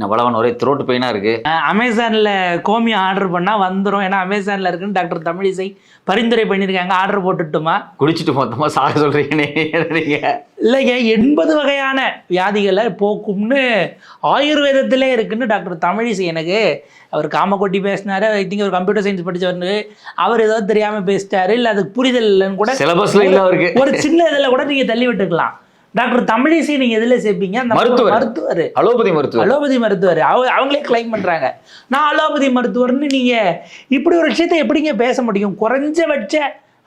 நான் வளவன் ஒரே த்ரோட்டு பெயினாக இருக்கு. அமேசானில் கோமி ஆர்டர் பண்ணால் வந்துடும் ஏன்னா அமேசானில் இருக்குன்னு டாக்டர் தமிழிசை பரிந்துரை பண்ணியிருக்காங்க. ஆர்டர் போட்டுட்டுமா? குடிச்சிட்டு மொத்தமாக சாக சொல்கிறீங்கன்னே இல்லைங்க எண்பது வகையான வியாதிகளை போக்கும்னு ஆயுர்வேதத்திலே இருக்குன்னு டாக்டர் தமிழிசை எனக்கு. அவர் காமக்கொட்டி பேசினாரு ஐ திங்க் அவர் கம்ப்யூட்டர் சயின்ஸ் படிச்சவர் அவர் ஏதோ தெரியாமல் பேசிட்டாரு. இல்லை அதுக்கு புரிதல் இல்லைன்னு கூட சிலபஸ்ல இல்லை அவருக்கு. ஒரு சின்ன இதில் கூட நீங்கள் தள்ளி விட்டுக்கலாம். டாக்டர் தமிழிசை நீங்கள் எதில் சேர்ப்பீங்க? அந்த மருத்துவர். மருத்துவர். அலோபதி மருத்துவர். அலோபதி மருத்துவர். அவ அவங்களே கிளைம் பண்றாங்க. நான் அலோபதி மருத்துவர்னு நீங்க இப்படி ஒரு விஷயத்தை எப்படிங்க பேச முடியும்? குறைஞ்சபட்ச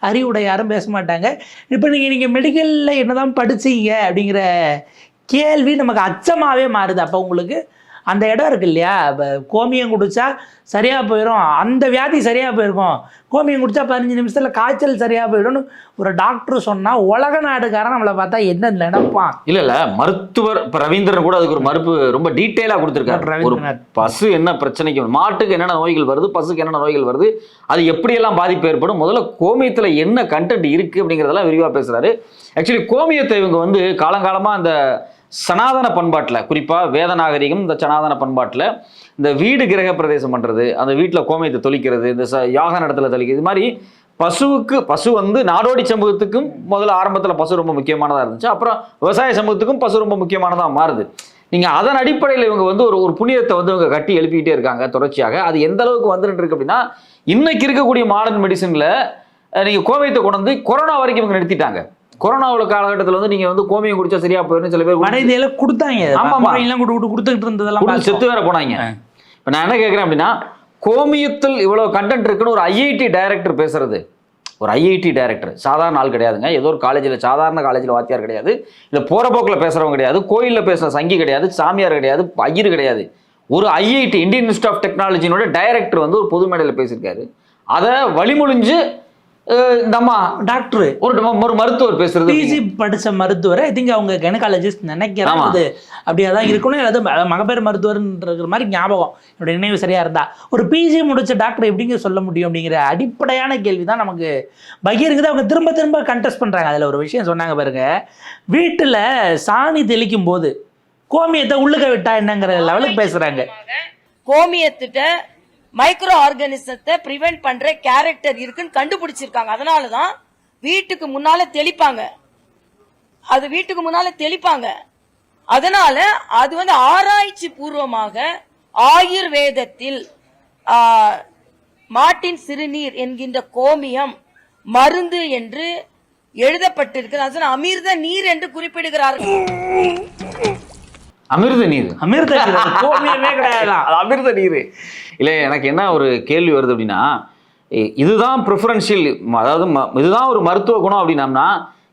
அறிவுடைய யாரும் பேச மாட்டாங்க. இப்போ நீங்கள் நீங்கள் மெடிக்கலில் என்னதான் படிச்சீங்க அப்படிங்கிற கேள்வி நமக்கு அச்சமாகவே மாறுது. அப்போ உங்களுக்கு அந்த இடம் இருக்கு இல்லையா? இப்போ கோமியம் குடிச்சா சரியாக போயிடும் அந்த வியாதி சரியாக போயிருக்கும். கோமியம் குடிச்சா பதினஞ்சு நிமிஷத்தில் காய்ச்சல் சரியாக போயிடும்னு ஒரு டாக்டர் சொன்னால் உலக நாடுக்காரன் நம்மளை பார்த்தா என்ன நினைப்பான்? இல்ல இல்ல. மருத்துவர் இப்ப ரவீந்திரன் கூட அதுக்கு ஒரு மறுப்பு ரொம்ப டீட்டெயிலா கொடுத்துருக்காரு. ஒரு பசு என்ன பிரச்சனைக்கு மாட்டுக்கு என்னென்ன நோய்கள் வருது? பசுக்கு என்னென்ன நோய்கள் வருது? அது எப்படியெல்லாம் பாதிப்பு ஏற்படும்? முதல்ல கோமியத்துல என்ன கண்டென்ட் இருக்கு அப்படிங்கிறதெல்லாம் விரிவா பேசுறாரு. ஆக்சுவலி கோமியத்தை இவங்க வந்து காலங்காலமா அந்த சனாதன பண்பாட்டில் குறிப்பாக வேத நாகரிகம் இந்த சனாதன பண்பாட்டில் இந்த வீடு கிரக பிரதேசம் பண்ணுறது அந்த வீட்டில் கோமியத்தை தொளிக்கிறது இந்த ச- யாக நடத்தில் தெளிக்கிறது இது மாதிரி பசுவுக்கு பசு வந்து நாடோடி சமூகத்துக்கும் முதல்ல ஆரம்பத்தில் பசு ரொம்ப முக்கியமானதாக இருந்துச்சு அப்புறம் விவசாய சமூகத்துக்கும் பசு ரொம்ப முக்கியமானதாக மாறுது. நீங்கள் அதன் அடிப்படையில் இவங்க வந்து ஒரு ஒரு புனிதத்தை வந்து இவங்க கட்டி எழுப்பிக்கிட்டே இருக்காங்க தொடர்ச்சியாக. அது எந்த அளவுக்கு வந்துட்டு இருக்கு அப்படின்னா இன்னைக்கு இருக்கக்கூடிய மாடர்ன் மெடிசனில் நீங்கள் கோவையத்தை கொண்டு வந்து கொரோனா வரைக்கும் இவங்க நிறுத்திட்டாங்க. கொரோனாவில் காலகட்டத்தில் வந்து நீங்கள் வந்து கோமியம் குடிச்சா சரியா போயிடும் சில பேர் இந்தியால கொடுத்தாங்க. ஆமாமா. எல்லாம் கொடு கொடு- கொடுத்துக்கிட்டு இருந்ததெல்லாம். செத்து வேற போனாங்க. இப்போ நான் என்ன கேட்குறேன் அப்படின்னா கோமியத்தில் இவ்வளவு கண்டென்ட் இருக்குன்னு ஒரு ஐஐடி டைரக்டர் பேசுறது. ஒரு ஐஐடி டைரக்டர் சாதாரண ஆள் கிடையாதுங்க. ஏதோ ஒரு காலேஜில் சாதாரண காலேஜில் வாத்தியார் கிடையாது. இல்லை போகிற போக்கில் பேசுகிறவங்க கிடையாது. கோயிலில் பேசுகிற சங்கி கிடையாது. சாமியார் கிடையாது. ஐயர் கிடையாது. ஒரு ஐஐடி இந்தியன் இன்ஸ்டியூட் ஆஃப் டெக்னாலஜினோட டைரக்டர் வந்து ஒரு பொது மேடையில் பேசியிருக்காரு. அதை வழிமொழிஞ்சு இந்த அம்மா டாக்டர் ஒரு ஒரு மருத்துவர் பேசுறது பிஜி படிச்ச மருத்துவர் ஐ திங்க் அவங்க கெனகாலஜிஸ்ட் நினைக்கிறேன். அது அப்படியே தான் இருக்கணும். அது மகப்பேறு மருத்துவர்ன்ற மாதிரி ஞாபகம். என்னுடைய நினைவு சரியா இருந்தா. ஒரு பிஜி முடிச்ச டாக்டர் எப்படிங்க சொல்ல முடியும் அப்படிங்கிற அடிப்படையான கேள்வி தான் நமக்கு பகிர்ங்குது அவங்க திரும்ப திரும்ப கண்டெஸ்ட் பண்றாங்க. அதுல ஒரு விஷயம் சொன்னாங்க பாருங்க. வீட்டுல சாணி தெளிக்கும் போது கோமியத்தை உள்ளுக்க விட்டா என்னங்கிற லெவலுக்கு பேசுறாங்க. கோமியத்திட்ட மைக்ரோ ஆர்கானிசத்தை பிரிவென்ட் பண்ற கேரக்டர் இருக்குன்னு கண்டுபிடிச்சிருக்காங்க. அதனாலதான் வீட்டுக்கு முன்னால தெளிப்பாங்க. அது வீட்டுக்கு முன்னால தெளிப்பாங்க. அதனால அது வந்து ஆராய்ச்சி பூர்வமாக ஆயுர்வேதத்தில் மாட்டின் சிறுநீர் என்கின்ற கோமியம் மருந்து என்று எழுதப்பட்டிருக்கிறது அதனால் அமிர்த நீர் என்று குறிப்பிடுகிறார்கள். அமிர்த நீர். அமிர்த நீர், கோமியமே கிடையாதான் அது அமிர்த நீர். இல்லை எனக்கு என்ன ஒரு கேள்வி வருது அப்படின்னா இதுதான் ப்ரிஃபரன்ஷியல் அதாவது ம- இதுதான் ஒரு மருத்துவ குணம் அப்படின்னம்னா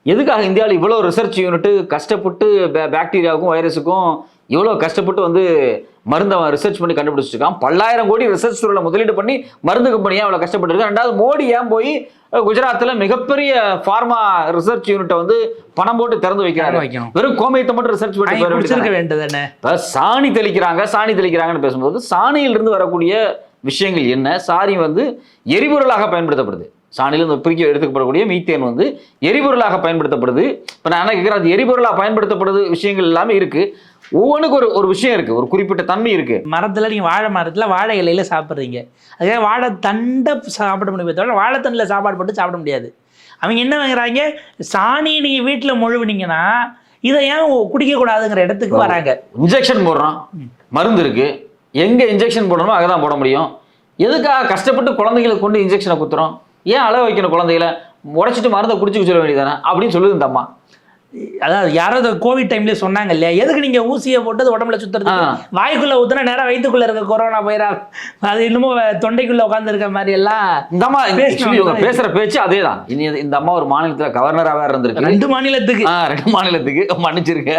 எதுக்காக இந்தியாவில் இவ்வளோ ரிசர்ச் யூனிட்டு கஷ்டப்பட்டு பே- பாக்டீரியாவுக்கும் வைரஸுக்கும் இவ்வளோ கஷ்டப்பட்டு வந்து மருந்தை அவன் ரிசர்ச் பண்ணி கண்டுபிடிச்சிருக்கான். பல்லாயிரம் கோடி ரிசர்ச் துறையில் முதலீடு பண்ணி மருந்து கம்பெனியாக அவ்வளோ கஷ்டப்பட்டு ரெண்டாவது மோடி ஏன் போய் குஜராத்தில் மிகப்பெரிய ஃபார்மா ரிசர்ச் யூனிட்டை வந்து பணம் போட்டு திறந்து வைக்கிறாரு? வைக்கணும். வெறும் கோமியத்தை மட்டும் ரிசர்ச் பண்ணி? வேண்டியதானே இப்ப சாணி தெளிக்கிறாங்க சாணி தெளிக்கிறாங்கன்னு பேசும்போது சாணியிலிருந்து வரக்கூடிய விஷயங்கள் என்ன? சாணி வந்து எரிபொருளாக பயன்படுத்தப்படுது. சாணியிலிருந்து பிரிக்க எடுத்துக்கப்படக்கூடிய மீத்தேன் வந்து எரிபொருளாக பயன்படுத்தப்படுது. இப்போ நான் என்ன கேட்குறேன் அது எரிபொருளாக பயன்படுத்தப்படுது விஷயங்கள் எல்லாமே இருக்கு. ஒவ்வொன்றுக்கு ஒரு ஒரு விஷயம் இருக்கு ஒரு குறிப்பிட்ட தன்மை இருக்கு. மரத்தில் நீங்கள் வாழை மரத்தில் வாழை இலையில சாப்பிட்றீங்க. அதுக்காக வாழை தண்டை சாப்பிட முடியுமே தவிர வாழைத்தண்டில் சாப்பாடு போட்டு சாப்பிட முடியாது. அவங்க என்ன வாங்குறாங்க? சாணி நீங்கள் வீட்டில் முழுவுனீங்கன்னா இதை ஏன் குடிக்கக்கூடாதுங்கிற இடத்துக்கு வராங்க. இன்ஜெக்ஷன் போடுறோம் மருந்து இருக்கு. எங்க இன்ஜெக்ஷன் போடணுமோ அங்கே தான் போட முடியும். எதுக்காக கஷ்டப்பட்டு குழந்தைகளுக்கு கொண்டு இன்ஜெக்ஷனை குத்துறோம்? ஏன் அளவு வைக்கணும் குழந்தைகளை? உடச்சிட்டு மருந்தை குடிச்சுக்க சொல்ல வேண்டியதானே அப்படின்னு சொல்லுது இந்த அம்மா. அதாவது யாரோ இந்த கோவிட் டைம்லேயே சொன்னாங்க இல்லையா? எதுக்கு நீங்கள் ஊசியை போட்டு உடம்புல சுற்றுறது. வாய்க்குள்ளே ஊற்றுனா நேராக வயிற்றுக்குள்ளே இருக்க கொரோனா வைரா அது இன்னமும் தொண்டைக்குள்ளே உட்காந்துருக்க மாதிரி எல்லாம் இந்த அம்மா இவங்க பேசுற பேச்சு அதே தான் இனி இந்த அம்மா ஒரு மாநிலத்துல கவர்னரா வேற இருந்திருக்கு. ரெண்டு மாநிலத்துக்கு. ரெண்டு மாநிலத்துக்கு. மன்னிச்சிருக்க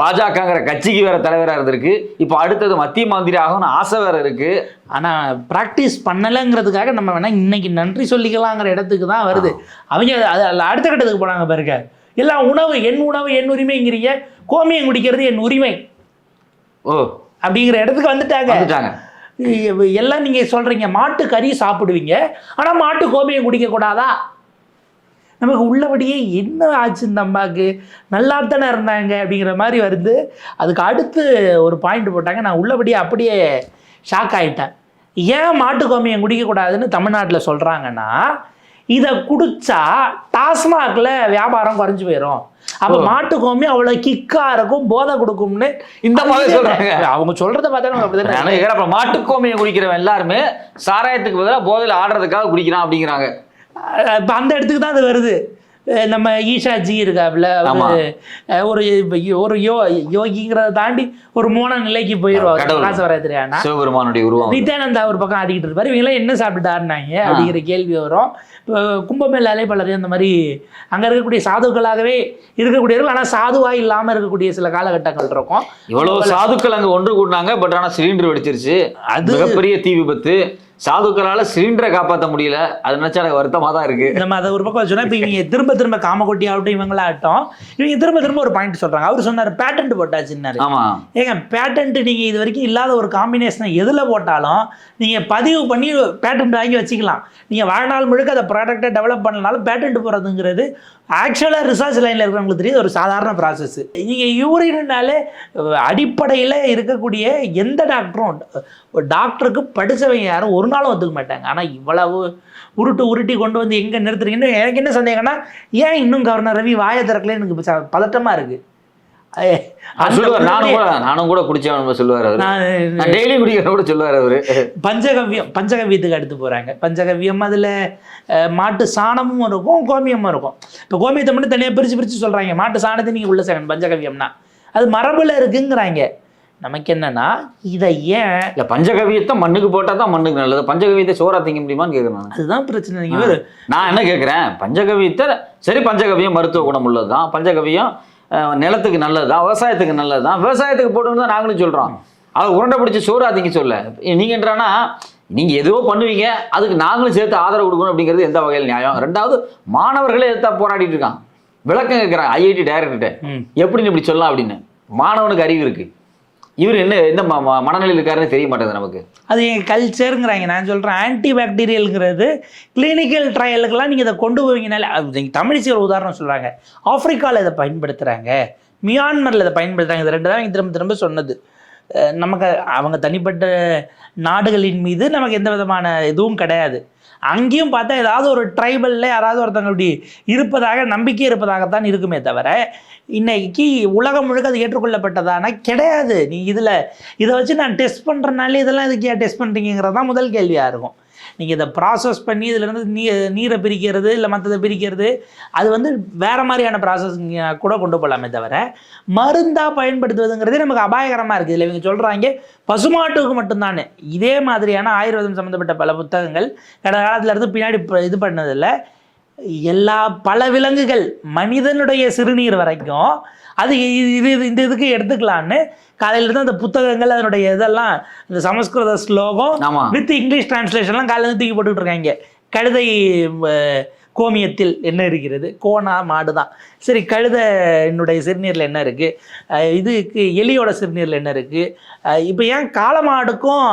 பாஜகங்கிற கட்சிக்கு வேற தலைவரா இருந்திருக்கு. இப்போ அடுத்தது மத்திய மந்திரி ஆகணும்னு ஆசை வேற இருக்கு. ஆனால் ப்ராக்டிஸ் பண்ணலைங்கிறதுக்காக நம்ம வேணால் இன்னைக்கு நன்றி சொல்லிக்கலாங்கிற இடத்துக்கு தான் வருது. அவங்க அது அடுத்த கட்டத்துக்கு போனாங்க பாருங்க. எல்லாம் உணவு என் உணவு என் உரிமைங்கிறீங்க. கோமியம் குடிக்கிறது என் உரிமை. ஓ. அப்படிங்கிற இடத்துக்கு வந்துட்டாங்க. எல்லாம் நீங்கள் சொல்கிறீங்க மாட்டு கறி சாப்பிடுவீங்க. ஆனால் மாட்டு கோமியம் குடிக்கக்கூடாதா? நமக்கு உள்ளபடியே என்ன ஆச்சு இந்த அம்மாவுக்கு நல்லா தானே இருந்தாங்க அப்படிங்கிற மாதிரி வருது. அதுக்கு அடுத்து ஒரு பாயிண்ட் போட்டாங்க. நான் உள்ளபடியே அப்படியே ஷாக் ஆயிட்டேன். ஏன் மாட்டு கோமியம் குடிக்கக்கூடாதுன்னு தமிழ்நாட்டில் சொல்கிறாங்கன்னா இதை குடிச்சா டாஸ்மாகில் வியாபாரம் குறைஞ்சு போயிடும் அப்போ மாட்டு கோமியம் அவ்வளோ கிக்காக இருக்கும் போதை கொடுக்கும்னு இந்த மாதிரி சொல்றாங்க. அவங்க சொல்கிறத பார்த்தா நமக்கு அப்படி எனக்கு கேக்குறேன், அப்ப மாட்டுக்கோமையை குடிக்கிறவன் எல்லாருமே சாராயத்துக்கு பதிலாக போதையில் ஆடுறதுக்காக குடிக்கிறான் அப்படிங்கிறாங்க. இப்போ அந்த இடத்துக்கு தான் அது வருது. நம்ம ஈஷாஜி இருக்காப்புல ஆமா. அவரு அஹ் ஒரு ஒரு யோ யோகிங்கிறத தாண்டி ஒரு மூண நிலைக்கு போயிடுவார் தெரியாதுன்னா சிவபெருமானுடைய உருவம். நித்யானந்தா ஒரு பக்கம் ஆடிக்கிட்டு இருப்பாரு. இவங்களாம் என்ன சாப்பிட்டுட்டாருனாங்க அப்படிங்கிற கேள்வி வரும். இப்போ கும்பமேள அலைப்பாளர் அந்த மாதிரி அங்கே இருக்கக்கூடிய சாதுக்களாகவே இருக்கக்கூடியவர்கள் ஆனால் சாதுவாக இல்லாமல் இருக்கக்கூடிய சில காலகட்டங்கள் இருக்கும். இவ்வளவு சாதுக்கள் அங்க ஒன்று கூடினாங்க பட் ஆனா சிலிண்டர் வெடிச்சிருச்சு. அது- மிகப்பெரிய தீ விபத்து. சாதுக்களால சிலிண்டரை காப்பாற்ற முடியல. அது நினைச்சா எனக்கு வருத்தமா தான் இருக்கு. நம்ம அதை ஒரு பக்கம் வச்சோன்னா இப்போ இவங்க திரும்ப திரும்ப காமக்கொட்டி ஆகட்டும் இவங்களாகட்டும் இவங்க திரும்ப திரும்ப ஒரு பாயிண்ட் சொல்கிறாங்க அவர் சொன்னார் பேட்டன்ட் போட்டாச்சுன்னாரு. ஆமா. ஏங்க பேட்டன்ட் நீங்கள் இது வரைக்கும் இல்லாத ஒரு காம்பினேஷனை எதில் போட்டாலும் நீங்கள் பதிவு பண்ணி பேட்டன்ட் வாங்கி வச்சுக்கலாம். நீங்கள் வாழ்நாள் முழுக்க அந்த ப்ராடக்ட்டை டெவலப் பண்ணனாலும் பேட்டன்ட் போகிறதுங்கிறது ஆக்சுவலாக ரிசர்ச் லைனில் இருக்கிறவங்களுக்கு தெரியுது ஒரு சாதாரண ப்ராசஸ் நீங்கள் யூரின்னாலே அடிப்படையில் இருக்கக்கூடிய எந்த டாக்டரும் டாக்டருக்கு படித்தவங்க யாரும் ஒரு நாளும் ஒத்துக்க மாட்டாங்க. ஆனால் இவ்வளவு உருட்டு உருட்டி கொண்டு வந்து எங்கே நிறுத்துறீங்கன்னு எனக்கு என்ன சந்தேகம்னா ஏன் இன்னும் கவர்னர் ரவி வாயை திறக்கல? எனக்கு ச- பதட்டமா இருக்கு. ஐ- அந்த சொல்லுவார். நானும் கூட குடிச்சவன் சொல்லுவார் நான் டெய்லி கூட சொல்லுவார் அவரு. பஞ்சகவ்யம் பஞ்சகவ்யத்துக்கு அடுத்து போகிறாங்க பஞ்சகவ்யம் அதில் மாட்டு சாணமும் இருக்கும் கோமியமும் இருக்கும். இப்போ கோமியத்தை மட்டும் தனியாக பிரித்து பிரித்து சொல்கிறாங்க மாட்டு சாணத்தை நீங்கள் உள்ள சேர்க்கணும் பஞ்சகவ்யம்னா. அது மரபில் இருக்குங்கிறாங்க. நமக்கு என்னன்னா இதை ஏன் இல்ல பஞ்சகவியத்தை மண்ணுக்கு போட்டா தான் மண்ணுக்கு நல்லது. பஞ்சகவியத்தை சோறா திங்க முடியுமான்னு கேட்குறேன் அதுதான் பிரச்சனை. நீங்கள் நான் என்ன கேட்குறேன் பஞ்சகவியத்தை சரி பஞ்சகவியம் மருத்துவ குணம் உள்ளது தான் பஞ்சகவியம் நிலத்துக்கு நல்லது தான் விவசாயத்துக்கு நல்லது தான் விவசாயத்துக்கு போட்டுன்னு தான் நாங்களும் சொல்கிறோம் அதை உருண்டை பிடிச்சி சோறாதீங்க சொல்ல. நீங்கள் என்றானா நீங்கள் எதுவோ பண்ணுவீங்க. அதுக்கு நாங்களும் சேர்த்து ஆதரவு கொடுக்கணும் அப்படிங்கிறது எந்த வகையில் நியாயம்? ரெண்டாவது மாணவர்களே எதிர்த்தா போராடிட்டு இருக்கான்? விளக்கம் கேட்குறான் ஐஐடி டைரக்டர்கிட்ட எப்படின்னு இப்படி சொல்லலாம் அப்படின்னு. மாணவனுக்கு அறிவு இருக்கு. இவர் என்ன எந்த ம- ம- மனநிலையில் இருக்காருன்னு தெரிய மாட்டேங்குது நமக்கு. அது எங்கள் கல்ச்சருங்கிறாங்க. நான் சொல்கிறேன் ஆன்டி பாக்டீரியல்ங்கிறது கிளினிக்கல் ட்ரையலுக்கெல்லாம் நீங்கள் இதை கொண்டு போவீங்கனாலே அது நீங்கள் தமிழிச்சு ஒரு உதாரணம் சொல்கிறாங்க ஆஃப்ரிக்காவில் இதை பயன்படுத்துகிறாங்க மியான்மரில் இதை பயன்படுத்துகிறாங்க இது ரெண்டு தான் திரும்ப திரும்ப சொன்னது. நமக்கு அவங்க தனிப்பட்ட நாடுகளின் மீது நமக்கு எந்த விதமான இதுவும் கிடையாது. அங்கேயும் பார்த்தா ஏதாவது ஒரு ட்ரைபலில் யாராவது ஒருத்தவங்க இப்படி இருப்பதாக நம்பிக்கை இருப்பதாகத்தான் இருக்குமே தவிர இன்னைக்கு உலகம் முழுக்க அது ஏற்றுக்கொள்ளப்பட்டதானா? கிடையாது. நீ இதில் இதை வச்சு நான் டெஸ்ட் பண்ணுறனால இதெல்லாம் இதுக்கு ஏன் டெஸ்ட் பண்ணுறீங்கிறது தான் முதல் கேள்வியாக இருக்கும். நீங்கள் இதை ப்ராசஸ் பண்ணி இதிலேருந்து நீ நீரை பிரிக்கிறது இல்லை மற்றதை பிரிக்கிறது அது வந்து வேறு மாதிரியான ப்ராசஸ் கூட கொண்டு போகலாமே தவிர மருந்தாக பயன்படுத்துவதுங்கிறதே நமக்கு அபாயகரமாக இருக்குது இதில் இவங்க சொல்கிறாங்க பசுமாட்டுக்கு மட்டும்தானே இதே மாதிரியான ஆயுர்வேதம் சம்மந்தப்பட்ட பல புத்தகங்கள் கடந்த காலத்திலேருந்து பின்னாடி இது பண்ணதில்லை. எல்லா பல விலங்குகள் மனிதனுடைய சிறுநீர் வரைக்கும் அது இது இந்த இதுக்கு எடுத்துக்கலான்னு காலையில இருந்து அந்த புத்தகங்கள் அதனுடைய இதெல்லாம் இந்த சமஸ்கிருத ஸ்லோகம் வித் இங்கிலீஷ் டிரான்ஸ்லேஷன்லாம் காலையில தூக்கி போட்டுட்டு இருக்காங்க. கழுதை கோமியத்தில் என்ன இருக்கிறது? கோனா மாடு தான் சரி கழுதை என்னுடைய சிறுநீரில் என்ன இருக்குது இதுக்கு எலியோட சிறுநீரில் என்ன இருக்குது இப்போ ஏன் காளமாடுக்கும்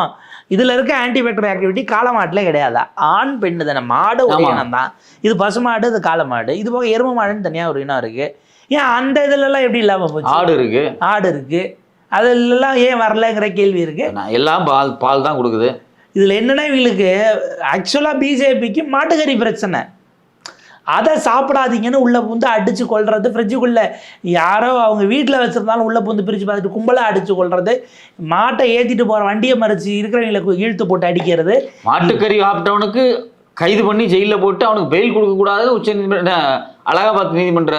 இதில் இருக்க ஆன்டிபேக்டரி ஆக்டிவிட்டி காளமாட்டில் கிடையாதா? ஆண் பெண்ணு தானே. மாடு ஒரு. இனம் தான் இது பசுமாடு இது காளமாடு இது போக எருமை மாடுன்னு தனியாக ஒரு இனம் இருக்குது ஏன் அந்த இதுலலாம் எப்படி இல்லாமல் போச்சு? ஆடு இருக்கு. ஆடு இருக்குது அதெல்லாம் ஏன் வரலங்கிற கேள்வி இருக்குது எல்லாம் பால் பால் தான் கொடுக்குது. இதில் என்னன்னா இவங்களுக்கு ஆக்சுவலாக பிஜேபிக்கு மாட்டுக்கறி பிரச்சனை. அதை சாப்பிடாதீங்கன்னு உள்ளே பூந்து அடித்து கொள்வது ஃப்ரிட்ஜுக்குள்ளே யாரோ அவங்க வீட்டில் வச்சுருந்தாலும் உள்ளே பூந்து பிரித்து பார்த்துட்டு கும்பலாக அடித்து கொள்வது மாட்டை ஏற்றிட்டு போகிற வண்டியை மறைச்சி இருக்கிறவங்களுக்கு இழுத்து போட்டு அடிக்கிறது. மாட்டுக்கறி சாப்பிட்டவனுக்கு கைது பண்ணி ஜெயிலில் போட்டு அவனுக்கு பெயில் கொடுக்க கூடாதுன்னு உச்ச நீதிமன்ற அலகாபாத் நீதிமன்ற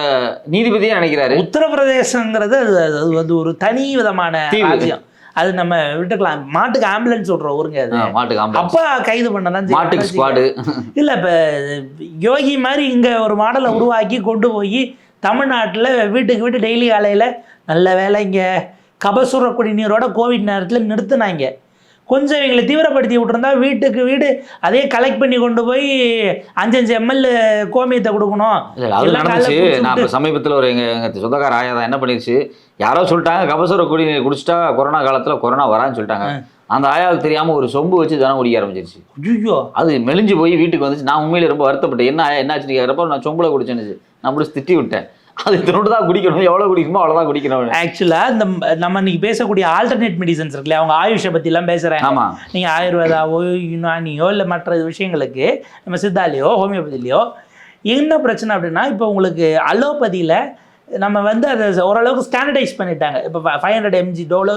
நீதிபதியே நினைக்கிறாரு. உத்தரப்பிரதேசங்கிறது அது அது வந்து ஒரு தனி விதமான. ராஜ்யம். அது நம்ம விட்டுக்கலாம் மாட்டுக்கு ஆம்புலன்ஸ் விட்றோம் ஊருங்க அது. மாட்டுக்கு. அப்பா கைது பண்ண தான் மாட்டுக்கு ஸ்குவாடு இல்லை இப்போ யோகி மாதிரி இங்கே ஒரு மாடலை உருவாக்கி கொண்டு போய் தமிழ்நாட்டில் வீட்டுக்கு வீட்டு டெய்லி காலையில் நல்ல வேலை இங்கே கபசுர குடிநீரோட கோவிட் நேரத்தில் நிறுத்துனாங்க. கொஞ்சம் இவங்களை தீவிரப்படுத்தி விட்டுருந்தா வீட்டுக்கு வீடு அதே கலெக்ட் பண்ணி கொண்டு போய் அஞ்சஞ்சு எம்எல் கோமியத்தை கொடுக்கணும். அது நடந்துச்சு. நான் இப்போ சமீபத்தில் ஒரு எங்க எங்க சொந்தக்கார ஆயா தான் என்ன பண்ணிருச்சு? யாரோ சொல்லிட்டாங்க கபசுர குடி குடிச்சிட்டா கொரோனா காலத்துல கொரோனா வரான்னு சொல்லிட்டாங்க. அந்த ஆயாவுக்கு தெரியாம ஒரு சொம்பு வச்சு தானே குடிக்க ஆரம்பிச்சிருச்சு. ஐயோ. அது மெலிஞ்சு போய் வீட்டுக்கு வந்துச்சு. நான் உண்மையிலே ரொம்ப வருத்தப்பட்டேன். என்ன ஆயா என்னாச்சுன்னு கேட்குறப்ப நான் சொம்புல குடிச்சேன்னு நான் முடிச்சு திட்டி விட்டேன். அது இதனோடு தான் குடிக்கணும். எவ்வளோ குடிக்கணுமோ அவ்வளோதான் குடிக்கணும். ஆக்சுவலா இந்த நம்ம இன்னைக்கு பேசக்கூடிய ஆல்டர்னேட் மெடிசன்ஸ் இருக்குல்ல அவங்க ஆயுஷை பத்தி எல்லாம் பேசுறாங்க ஆமா. நீங்க ஆயுர்வேதாவோ யுனானியோ இல்ல மற்ற விஷயங்களுக்கு நம்ம சித்தாலையோ ஹோமியோபதிலையோ என்ன பிரச்சனை அப்படின்னா இப்போ உங்களுக்கு அலோபதியில நம்ம வந்து அதை ஓரளவுக்கு ஸ்டாண்டர்டைஸ் பண்ணிட்டாங்க. இப்போ five hundred mg Dolo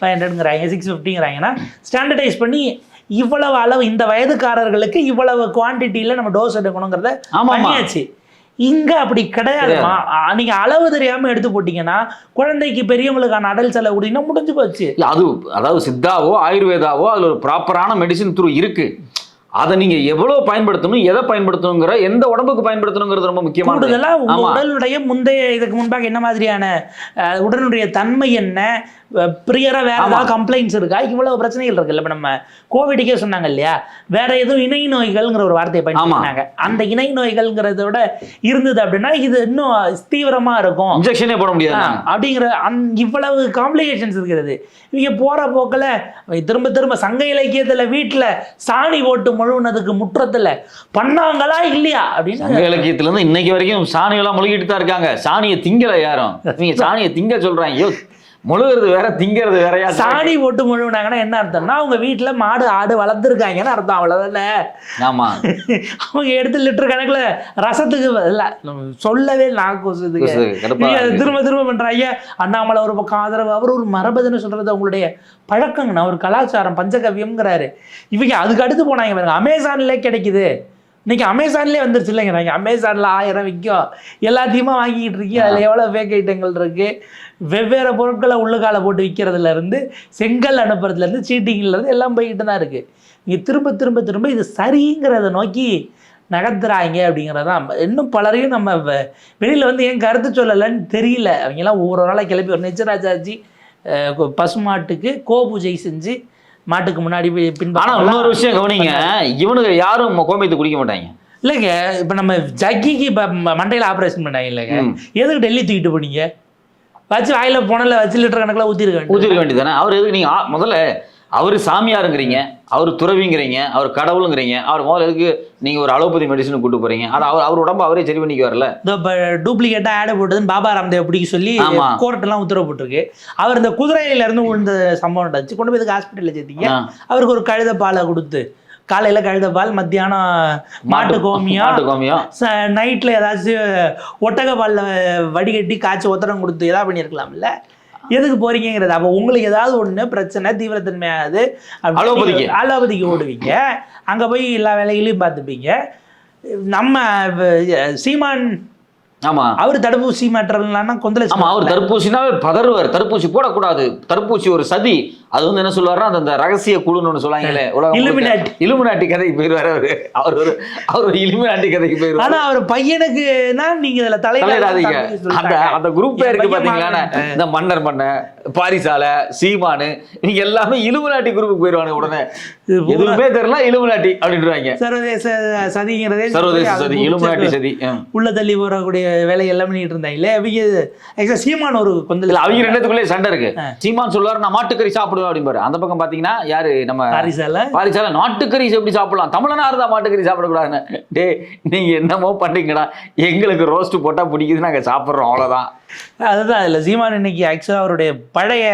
five ஹண்ட்ரட்ங்கிறாங்க six ஃபிஃப்டிங்கிறாங்கன்னா ஸ்டாண்டர்டைஸ் பண்ணி இவ்வளவு அளவு இந்த வயதுக்காரர்களுக்கு இவ்வளவு குவான்டிட்டியில் நம்ம டோஸ் எடுக்கணுங்கிறத. பண்ணியாச்சு. இங்க அப்படி கிடையாதுமா நீங்க அளவு தெரியாம எடுத்து போட்டீங்கன்னா குழந்தைக்கு பெரியவங்களுக்கான அடல் செலவு கொடுத்தீங்கன்னா முடிஞ்சு போச்சு. அது அதாவது சித்தாவோ ஆயுர்வேதாவோ அதுல ஒரு ப்ராப்பரான மெடிசின் த்ரூ இருக்கு. அதை நீங்க எவ்வளவு பயன்படுத்தணும் எதை பயன்படுத்தணுங்கிற எந்த உடம்புக்கு பயன்படுத்தணுங்கிறது ரொம்ப முக்கியமானது கூடுதலா உங்க. உடலுடைய முந்தைய இதுக்கு முன்பாக என்ன மாதிரியான உடலுடைய தன்மை என்ன? பிரியரா வேற. ஏதாவது கம்ப்ளைண்ட்ஸ் இருக்கா? இவ்வளவு பிரச்சனைகள் இருக்குல்ல இப்ப நம்ம கோவிடுக்கே சொன்னாங்க இல்லையா? வேற எதுவும் இணை நோய்கள்ங்கிற ஒரு வார்த்தையை பயன்படுத்தினாங்க அந்த இணை நோய்கள்ங்கிறத விட இருந்தது அப்படின்னா இது இன்னும் தீவிரமா இருக்கும். இன்ஜெக்ஷனே போட முடியாது. அப்படிங்கிற அந் இவ்வளவு காம்ப்ளிகேஷன்ஸ் இருக்கிறது இவங்க போற போக்கில் திரும்ப திரும்ப சங்க இலக்கியத்துல வீட்டுல சாணி ஓட்டு முழுவனதுக்கு முற்றத்துல பண்ணாங்களா இல்லையா? அப்படின்னு சங்க இலக்கியத்துல இருந்து இன்னைக்கு வரைக்கும் சாணியெல்லாம் முழுகிட்டு தான் இருக்காங்க. சாணியை திங்கல யாரும்? நீங்க சாணியை திங்க சொல்றாங்க. ஐயோ முழுகிறது வேற திங்கிறது வேறயா? சாணி போட்டு முழுவினாங்கன்னா என்ன அர்த்தம்னா அவங்க வீட்டுல மாடு ஆடு வளர்த்துருக்காங்கன்னு அர்த்தம் அவ்வளவுதானே? ஆமா. அவங்க எடுத்து லிட்டர் கணக்குல ரசத்துக்கு இல்ல சொல்லவே நாக்கு அதை. திரும்ப திரும்ப பண்றாங்க அண்ணாமலை ஒரு பக்கம் ஆதரவு அவர் ஒரு மரபுன்னு சொல்றது அவங்களுடைய பழக்கங்கண்ணா ஒரு கலாச்சாரம் பஞ்சகவ்யம்ங்கிறாரு. இவங்க அதுக்கு அடுத்து போனாங்க பாருங்க அமேசான்ல கிடைக்குது. இன்னைக்கு அமேசான்லேயே வந்துருச்சு இல்லைங்கிறாங்க அமேசான்ல ஆயிரம் விற்கும் எல்லாத்தையுமே வாங்கிக்கிட்டு இருக்கீங்க. அதில் எவ்வளோ ஃபேக் ஐட்டங்கள் இருக்கு? வெவ்வேறு பொருட்களை உள்ளுக்கால போட்டு விற்கிறதுல இருந்து செங்கல் அனுப்புறதுல இருந்து சீட்டிங்ல இருந்து எல்லாம் போய்கிட்டு தான் இருக்கு. நீங்க திரும்ப திரும்ப திரும்ப இது சரிங்கிறத நோக்கி நகர்த்துறாங்க அப்படிங்கிறதான். இன்னும் பலரையும் நம்ம வெளியில வந்து ஏன் கருத்து சொல்லலைன்னு தெரியல. அவங்கெல்லாம் ஒவ்வொரு நாளாக கிளப்பி ஒரு நிச்சராஜாஜி பசுமாட்டுக்கு கோ பூஜை செஞ்சு மாட்டுக்கு முன்னாடி போய் ஆனா பின்பற்றலாம். இன்னொரு விஷயம் கவனிங்க. இவனுங்க யாரும் கோமியத்தை குடிக்க மாட்டாங்க. இல்லைங்க இப்போ நம்ம ஜக்கிக்கு இப்போ மண்டையில் ஆப்ரேஷன் பண்ணாங்க இல்லைங்க. எதுக்கு டெல்லி தூக்கிட்டு போனீங்க? வச்சு வாயில போனல வச்சு லிட்டர் கணக்கில் ஊற்றிருக்க வேண்டியது. ஊத்திருக்க வேண்டியதானே அவர் எதுக்கு நீங்க ஆ- முதல்ல அவர் சாமியாருங்கிறீங்க அவர் துறவிங்கிறீங்க அவர் கடவுளுங்கிறீங்க அவர் முதல்ல எதுக்கு நீங்க ஒரு அலோபதி மெடிசன் கூட்டு போறீங்க. அது அவர் அவர் உடம்பு அவரே சரி பண்ணிக்கு வரல இந்த இப்போ டூப்ளிகேட்டாக ஆடு போட்டதுன்னு பாபா ராம்தேவ் பிடிக்க சொல்லி. கோர்ட்டெல்லாம் உத்தரவு போட்டிருக்கு. அவர் இந்த குதிரையில இருந்து விழுந்த சம்பவம் நடந்துச்சு. கொண்டு போய் இதுக்கு ஹாஸ்பிட்டலில் சேர்த்தீங்க. அவருக்கு ஒரு கழுத பாலை கொடுத்து காலையில கழுத பால் மத்தியானம் மாட்டு கோமியம் மாட்டு கோமியம். நைட்டில் ஏதாச்சும் ஒட்டக பாலில் வடிகட்டி காய்ச்சி ஒத்தடம் கொடுத்து ஏதாவது பண்ணியிருக்கலாம்ல. எதுக்கு போறீங்கிறது அப்போ உங்களுக்கு ஏதாவது ஒன்று பிரச்சனை தீவிரத்தன்மையாகுது அலோபதிக்கு. அலோபதிக்கு ஓடுவீங்க. அங்கே போய் எல்லா வேலைகளையும் பார்த்துப்பீங்க. நம்ம சீமான் ஆமா. அவர் தடுப்பூசி மாற்றலாம் கொந்தளிச்சு ஆமா அவர் தடுப்பூசினாவே பதறுவார். தடுப்பூசி போடக்கூடாது. தடுப்பூசி ஒரு சதி. அது வந்து என்ன சொல்லுவாருன்னா அந்த- ரகசிய குழுன்னு ஒன்று சொல்லுவாங்களே Illuminati. இலுமினாட்டி கதைக்கு போயிருவாரு அவரு. அவர் ஒரு அவர் ஒரு இலுமினாட்டி கதைக்கு போயிருவாரு. ஆனா அவர் பையனுக்குனா நீங்க இதுல தலையிடாதீங்க. அந்த அந்த குரூப் இருக்கு பாத்தீங்களா இந்த மன்னர் மன்ன பாரிசால சீமானு இவங்க எல்லாமே இலுமினாட்டி குரூப்புக்கு போயிருவாங்க உடனே. எதுவுமே தெரியல இலுமினாட்டி அப்படின்றாங்க சர்வதேச சதிங்கிறதே சர்வதேச சதி இலுமினாட்டி சதி. உள்ள தள்ளி போறக்கூடிய வேலை எல்லாம் பண்ணிட்டு இருந்தாங்களே அவங்க சீமான் ஒரு இல்ல அவங்க ரெண்டுத்துக்குள்ளே சண்டை இருக்கு. சீமான் சொல்லுவாரு நான் மாட்டுக்கறி சாப்பிடுவேன். அப்படிம்பாரு அந்த பக்கம் பாத்தீங்கன்னா யாரு? நம்ம பாரிசால? பாரிசால நாட்டுக்கறி எப்படி சாப்பிடலாம்? தமிழனா இருந்தா மாட்டுக்கறி சாப்பிடக்கூடாதுன்னு. டேய் நீங்க என்னமோ பண்றீங்கடா எங்களுக்கு ரோஸ்ட் போட்டா பிடிக்குது நாங்க சாப்பிடுறோம் அவ்வளவுதான். அதுதான் இல்லை சீமான் இன்னைக்கு ஆக்சுவலாக அவருடைய பழைய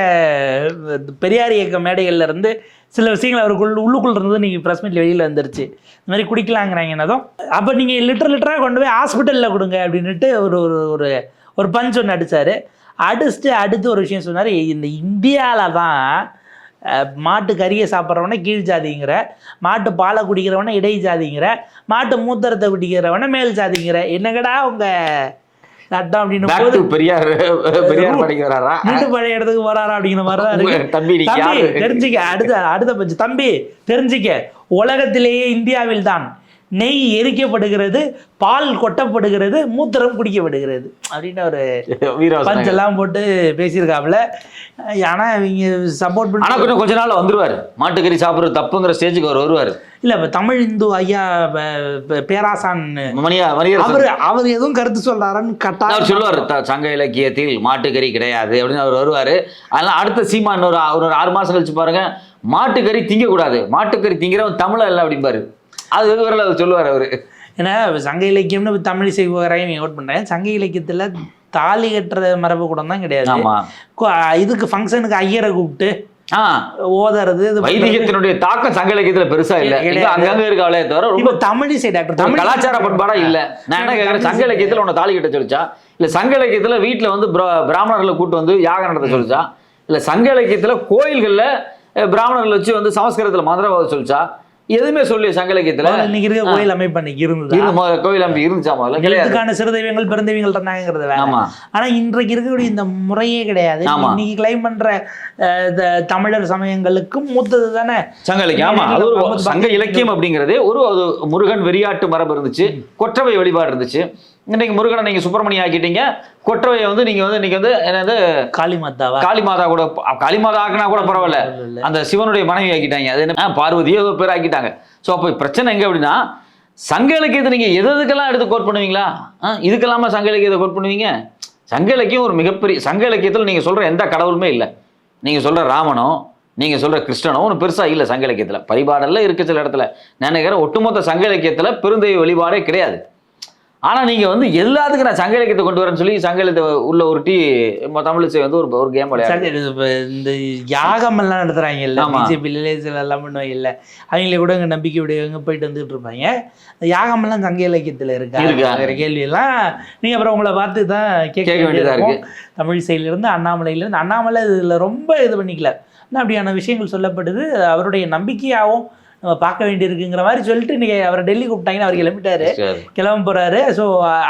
பெரியார் இயக்க மேடைகள்ல இருந்து சில விஷயங்கள் அவருக்குள் உள்ளுக்குள்ள இருந்து நீங்கள் ப்ரெஸ் மீட்ல வெளியில் வந்துருச்சு. இந்த மாதிரி குடிக்கலாங்கிறாங்க என்னதும். அப்போ நீங்கள் லிட்டர் லிட்டராக கொண்டு போய் ஹாஸ்பிட்டலில் கொடுங்க அப்படின்னுட்டு ஒரு ஒரு ஒரு பஞ்ச் ஒன்று அடிச்சாரு. அடிச்சுட்டு அடுத்து ஒரு விஷயம் சொன்னார் இந்த இந்தியாவில் தான் மாட்டு கறியை சாப்பிட்றவன கீழ் ஜாதிங்கிற மாட்டு பாலை குடிக்கிறவன இடை ஜாதிங்கிற மாட்டு மூத்திரத்தை குடிக்கிறவன மேல் ஜாதிங்கிற. என்னங்கடா உங்க சட்டம் அப்படின்னு பெரியார் பெரியார் மீண்டும் பழைய இடத்துக்கு போறாரா அப்படிங்கிற மாதிரி தம்பி தெரிஞ்சுக்க அடுத்த அடுத்த பஞ்சு. தம்பி தெரிஞ்சுக்க. உலகத்திலேயே இந்தியாவில் தான் நெய் எரிக்கப்படுகிறது பால் கொட்டப்படுகிறது மூத்திரம் குடிக்கப்படுகிறது அப்படின்னு ஒரு வீரவாசன் பஞ்ச் எல்லாம் போட்டு பேசியிருக்காப்புல. ஆனா இவங்க சப்போர்ட் பண்ணி கொஞ்சம் கொஞ்ச நாள்ல வந்துருவாரு. மாட்டுக்கறி சாப்பிடுறது தப்புங்கிற ஸ்டேஜுக்கு அவர் வருவாரு. இல்ல இப்ப தமிழ் இந்து ஐயா பேராசான் மணியா அவர் அவர் எதுவும் கருத்து சொல்றாருன்னு அவர் கட்டாயம் சொல்லுவார் சங்க இலக்கியத்தில் மாட்டுக்கறி கிடையாது. அப்படின்னு அவர் வருவாரு. அதனால அடுத்த சீமா இன்னொரு ஒரு ஆறு மாசம் கழிச்சு பாருங்க மாட்டுக்கறி திங்கக்கூடாது. மாட்டுக்கறி திங்கிறவன் தமிழ இல்லை அப்படிம்பாரு. அது விவரம் அவர் சொல்லுவார் அவரு. ஏன்னா சங்க இலக்கியம்னு தமிழ் செய்வரையும் நோட் பண்றேன். சங்க இலக்கியத்துல தாலி கட்டுற மரபு கூட தான் கிடையாது. இதுக்கு ஃபங்க்ஷனுக்கு ஐயரை கூப்பிட்டு ஆ. ஓதுறது. வைதிகத்தினுடைய தாக்கம் சங்க இலக்கியத்துல பெருசா இல்ல. அங்கங்க இருக்காளே தவிர ரொம்ப தமிழிசை டாக்டர் தமிழ் கலாச்சார பண்பாடா இல்ல. நான் என்ன கேக்குறேன் சங்க இலக்கியத்துல உன்னை தாலி கட்ட சொல்லிச்சா? இல்ல சங்க இலக்கியத்துல வீட்டுல வந்து பிர- பிராமணர்களை கூட்டு வந்து யாகம் நடத்த சொல்லிச்சா? இல்ல சங்க இலக்கியத்துல கோயில்கள்ல பிராமணர்களை வச்சு வந்து சமஸ்கிருதத்துல மந்திரவாத சொல்லிச்சா? எதுவுமே சொல்லி சங்க இலக்கியத்துல முதல்ல இன்னைக்கு இருக்க கோயில் அமைப்பு அன்னைக்கு இருந்தது? கோயில் அமைப்பு இருந்துச்சா முதல்ல? கிடையாது. எழுத்துக்கான சிறு தெய்வங்கள் பெருந்தெய்வங்கள் இருந்தாங்கிறது வேற. ஆமா. ஆனா இன்றைக்கு இருக்கக்கூடிய இந்த முறையே கிடையாது. இன்னைக்கு கிளைம் பண்ற தமிழர் சமயங்களுக்கும் மூத்தது தானே? சங்க இலக்கியம் ஆமா. அது ஒரு சங்க இலக்கியம் அப்படிங்கிறதே ஒரு முருகன் வெறியாட்டு மரபு இருந்துச்சு. கொற்றவை வழிபாடு இருந்துச்சு. இன்னைக்கு முருகனை நீங்க சுப்பிரமணியம் ஆக்கிட்டீங்க. கொற்றவையை வந்து நீங்க வந்து நீங்க வந்து என்னது? காளி மாதாவா காளி மாதா கூட காளி மாதா ஆக்குனா கூட பரவாயில்ல. அந்த சிவனுடைய மனைவி ஆக்கிட்டாங்க. அது என்ன? பார்வதியோ ஏதோ பேர் ஆக்கிட்டாங்க. ஸோ அப்போ பிரச்சனை எங்க அப்படின்னா சங்க இலக்கியத்தை நீங்க எது எதுக்கெல்லாம் எடுத்து கோட் பண்ணுவீங்களா? ஆ, இதுக்கெல்லாமா சங்க இலக்கியத்தை கோட் பண்ணுவீங்க? சங்க இலக்கியம் ஒரு மிகப்பெரிய சங்க இலக்கியத்தில் நீங்க சொல்ற எந்த கடவுளுமே இல்லை. நீங்க சொல்ற ராமனோ நீங்க சொல்ற கிருஷ்ணனோ ஒன்றும் பெருசா இல்லை சங்க இலக்கியத்துல பரிபாடல்ல இருக்கு சில இடத்துல. நான் நினைக்கிறேன் ஒட்டுமொத்த சங்க இலக்கியத்துல பெருந்தெய்வ வழிபாடே கிடையாது. ஆனா நீங்க வந்து எல்லாத்துக்கும் நான் சங்க இலக்கியத்தை கொண்டு வரேன்னு சொல்லி சங்க இலக்கியத்தை உள்ள உருட்டி தமிழிசை வந்து ஒரு ஒரு கேம் விளையாடு இந்த யாகம் எல்லாம் நடத்துறாங்க இல்ல. பிஜேபியில சில எல்லாம் பண்ணுவாங்க இல்ல அவங்கள கூட இங்க நம்பிக்கை உடையவங்க போயிட்டு வந்துட்டு இருப்பாங்க. இந்த யாகம் எல்லாம் சங்க இலக்கியத்துல இருக்கா? இருக்கா? இருக்கிற கேள்வி எல்லாம் நீங்க அப்புறம் உங்களை பார்த்து தான் கேட்க கேட்க வேண்டியதா வேண்டியதா இருக்கும். தமிழ் சைடுல இருந்து அண்ணாமலையில இருந்து அண்ணாமலை இதுல ரொம்ப இது பண்ணிக்கல. ஆனா அப்படியான விஷயங்கள் சொல்லப்படுது. அவருடைய நம்பிக்கையாகவும் நம்ம பார்க்க வேண்டியிருக்குங்கிற மாதிரி சொல்லிட்டு இன்னைக்கு அவரை டெல்லி கூப்பிட்டாங்கன்னா அவர் கிளம்பிட்டாரு. கிளம்ப போறாரு. ஸோ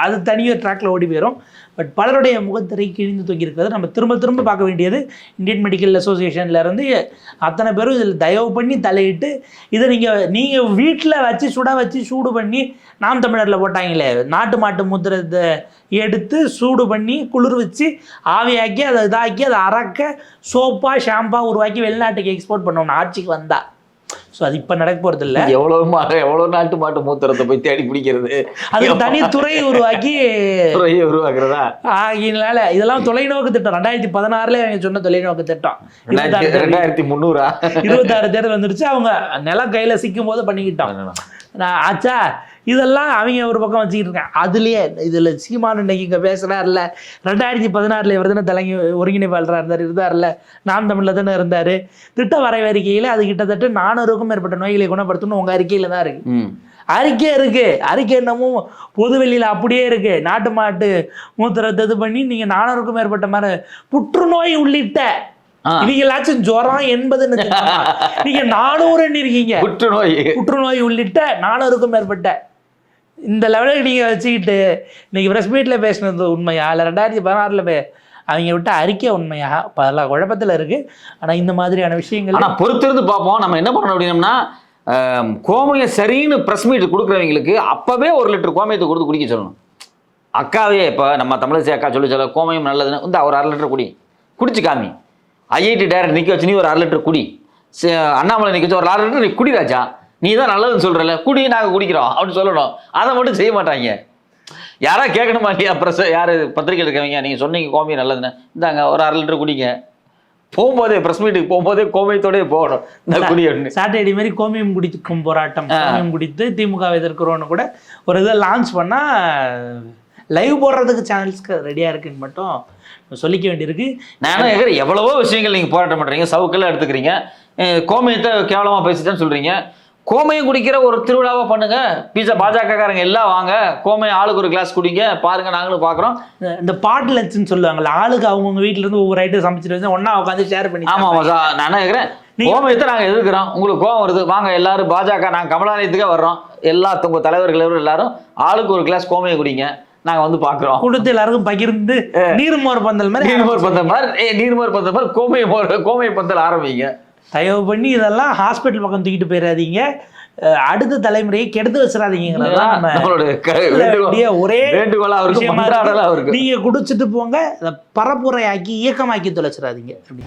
அது தனியாக ட்ராக்ல ஓடி போயிடும் பட் பலருடைய முகத்திரை கிழிந்து தொங்கி இருக்கிறது நம்ம திரும்ப திரும்ப பார்க்க வேண்டியது இந்தியன் மெடிக்கல் அசோசியேஷன்ல இருந்து அத்தனை பேரும் இதில் தயவு பண்ணி தலையிட்டு இதை நீங்கள் நீங்கள் வீட்டில் வச்சு சுட வச்சு சூடு பண்ணி நாம் தமிழரில் போட்டாங்களே. நாட்டு மாட்டு முத்திரத்தை எடுத்து சூடு பண்ணி குளிர் வச்சு ஆவியாக்கி அதை இதாக்கி அதை அறக்க சோப்பாக ஷாம்பாக உருவாக்கி வெளிநாட்டுக்கு எக்ஸ்போர்ட் பண்ணணும் ஆட்சிக்கு வந்தா. ஸோ அது இப்போ நடக்க போகிறது இல்லை எவ்வளவு மா- எவ்வளவு நாட்டு மாட்டு மூத்திரத்தை போய் தேடி பிடிக்கிறது? அதுக்கு தனி துறை உருவாக்கி துறையை உருவாக்குறதா? ஆகினால இதெல்லாம் தொலைநோக்கு திட்டம். ரெண்டாயிரத்தி பதினாறுல அவங்க சொன்ன தொலைநோக்கு திட்டம். ரெண்டாயிரத்தி முந்நூறா? இருபத்தாறு தேர்தல் வந்துருச்சு. அவங்க நிலம் கையில சிக்கும் போது பண்ணிக்கிட்டோம் நான் ஆச்சா இதெல்லாம் அவங்க ஒரு பக்கம் வச்சுக்கிட்டு இருக்காங்க. அதுலயே இதுல சீமான் இன்னைக்கு இங்க பேசுறாருல ரெண்டாயிரத்தி பதினாறுல இவர் தானே தலைங்க ஒருங்கிணைப்பாளராக இருந்தார் இருந்தார்ல நாம் தமிழ்ல தானே இருந்தாரு. திட்ட வரைவறிக்கையில அது கிட்டத்தட்ட நானூறுக்கும் மேற்பட்ட நோய்களை குணப்படுத்தணும் உங்க அறிக்கையில தான் இருக்கு. ம். அறிக்கை இருக்கு. அறிக்கை என்னமும் பொது வெளியில அப்படியே இருக்கு. நாட்டு மாட்டு மூத்திரத்தை இது பண்ணி நீங்க நானூறுக்கும் மேற்பட்ட மாதிரி புற்றுநோய் உள்ளிட்ட ஆ. இவங்களாச்சும் ஜுரம் எண்பதுன்னு? நீங்க நானூறுன்னு இருக்கீங்க. புற்றுநோய். புற்றுநோய் உள்ளிட்ட நானூறுக்கும் மேற்பட்ட இந்த லெவலுக்கு நீங்கள் வச்சுக்கிட்டு இன்றைக்கி ப்ரெஸ் மீட்டில் பேசினது உண்மையா? இல்லை ரெண்டாயிரத்தி பதினாறில் பே அவங்க விட்ட அறிக்கை உண்மையா? பல குழப்பத்தில் இருக்குது ஆனால் இந்த மாதிரியான விஷயங்கள் ஆனால் பொறுத்திருந்து பார்ப்போம். நம்ம என்ன பண்ணணும் அப்படின்னம்னா கோமையை சரின்னு ப்ரெஸ் மீட் கொடுக்குறவங்களுக்கு அப்பவே ஒரு லிட்டர் கோமயத்தை கொடுத்து குடிக்க சொல்லணும். அக்காவே இப்போ நம்ம தமிழிசை அக்கா சொல்லி சொல்ல கோமயம் நல்லதுன்னு இந்த ஒரு அரை லிட்டர் குடி. குடிச்சு காமி. ஐஐடி டைரக்ட் நிற்க வச்சு நீ ஒரு அரை லிட்டர் குடி. அண்ணாமலை நிற்க வச்சு ஒரு அரை லிட்டர் நீ குடி ராஜா. நீ தான் நல்லதுன்னு சொல்கிறல குடி நாங்கள் குடிக்கிறோம் அப்படின்னு சொல்லணும். அதை மட்டும் செய்ய மாட்டாங்க. யாரா கேட்கணுமா இல்லையா? ப்ரெஸ் யார் பத்திரிக்கை இருக்கவங்க? நீங்கள் சொன்னீங்க கோமியம் நல்லதுன்னு. இந்தாங்க ஒரு அரை லிட்டர் குடிங்க. போகும்போதே ப்ரெஸ் மீட்டுக்கு போகும்போதே கோமயத்தோடயே போகணும். இந்த குடி சாட்டர்டே மாதிரி கோமியம் குடிக்கும் போராட்டம். கோமியம் குடித்து திமுக எதிர்க்கிறோன்னு கூட ஒரு இதை லான்ச் பண்ணா லைவ் போடுறதுக்கு சேனல்ஸ்க்கு ரெடியா இருக்குன்னு மட்டும் சொல்லிக்க வேண்டியிருக்கு. நானும் கேட்குறேன் எவ்வளவோ விஷயங்கள் நீங்கள் போராட்டம் பண்ணுறீங்க சவுக்கெல்லாம் எடுத்துக்கிறீங்க. கோமயத்தை கேவலமாக பேசிட்டேன்னு சொல்கிறீங்க கோமயம் குடிக்கிற ஒரு திருவிழாவா பண்ணுங்க. பீஸா பாஜகக்காரங்க எல்லாம் வாங்க. கோமயம் ஆளுக்கு ஒரு கிளாஸ் குடிங்க. பாருங்க நாங்களும் பார்க்குறோம். இந்த- இந்த பாட் லஞ்சுன்னு சொல்லுவாங்கல்ல ஆளுக்கு அவங்கவுங்க இருந்து ஒவ்வொரு ஐட்டம் சமைச்சிட்டு வந்து ஒண்ணா உட்காந்து ஷேர் பண்ணி ஆமாம் ஆமாம் சார் நான் என்ன கேட்குறேன்? கோமயத்தை நாங்கள் எதிர்க்கிறோம். உங்களுக்கு கோவம் வருது. வாங்க எல்லாரும் பாஜக நாங்கள் கமலாலயத்துக்கே வர்றோம். எல்லா உங்க தலைவர்கள் எல்லாரும் ஆளுக்கு ஒரு கிளாஸ் கோமயம் குடிங்க. நாங்கள் வந்து பார்க்குறோம். கொடுத்து எல்லாருக்கும் பகிர்ந்து நீர்மோர் பந்தல் மாதிரி நீர்மோர் பந்தல் மாதிரி நீர்மோர் பந்தல் மாதிரி கோமய கோமய பந்தல் ஆரம்பிங்க. தயவு பண்ணி இதெல்லாம் ஹாஸ்பிட்டல் பக்கம் தூக்கிட்டு போயிடாதீங்க அடுத்த தலைமுறையை கெடுத்து வச்சிடாதீங்கிறது தான் நம்ம நம்மளுடைய க- சொல்ல வேண்டுகோள். வேண்டிய ஒரே நீங்க குடிச்சிட்டு போங்க அதை பரப்புரையாக்கி இயக்கமாக்கி தொலைச்சிடாதீங்க. அப்படி.